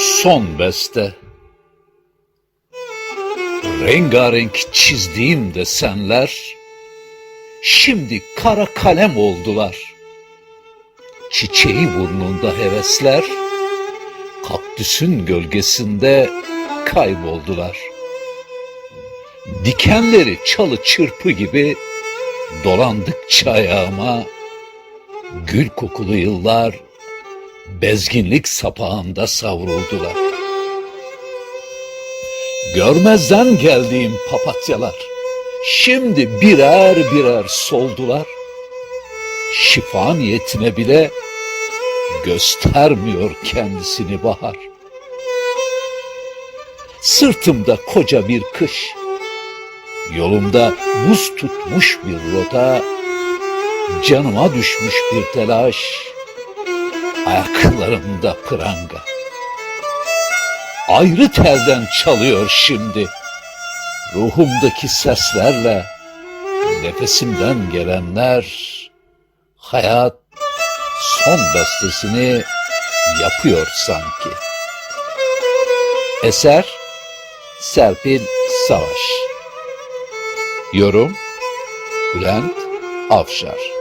Son beste. Rengarenk çizdiğim desenler Şimdi kara kalem oldular. Çiçeği burnunda hevesler Kaktüsün gölgesinde kayboldular. Dikenleri çalı çırpı gibi Dolandıkça ayağıma Gül kokulu yıllar bezginlik sapağında savruldular. Görmezden geldiğim papatyalar şimdi birer birer soldular. Şifa niyetine bile göstermiyor kendisini bahar. Sırtımda koca bir kış, yolumda buz tutmuş bir rota, canıma düşmüş bir telaş, ayaklarımda pranga. Ayrı telden çalıyor şimdi, ruhumdaki seslerle, nefesimden gelenler, hayat son bestesini yapıyor sanki. Eser Serpil Savaş Yorum Bülent Avşar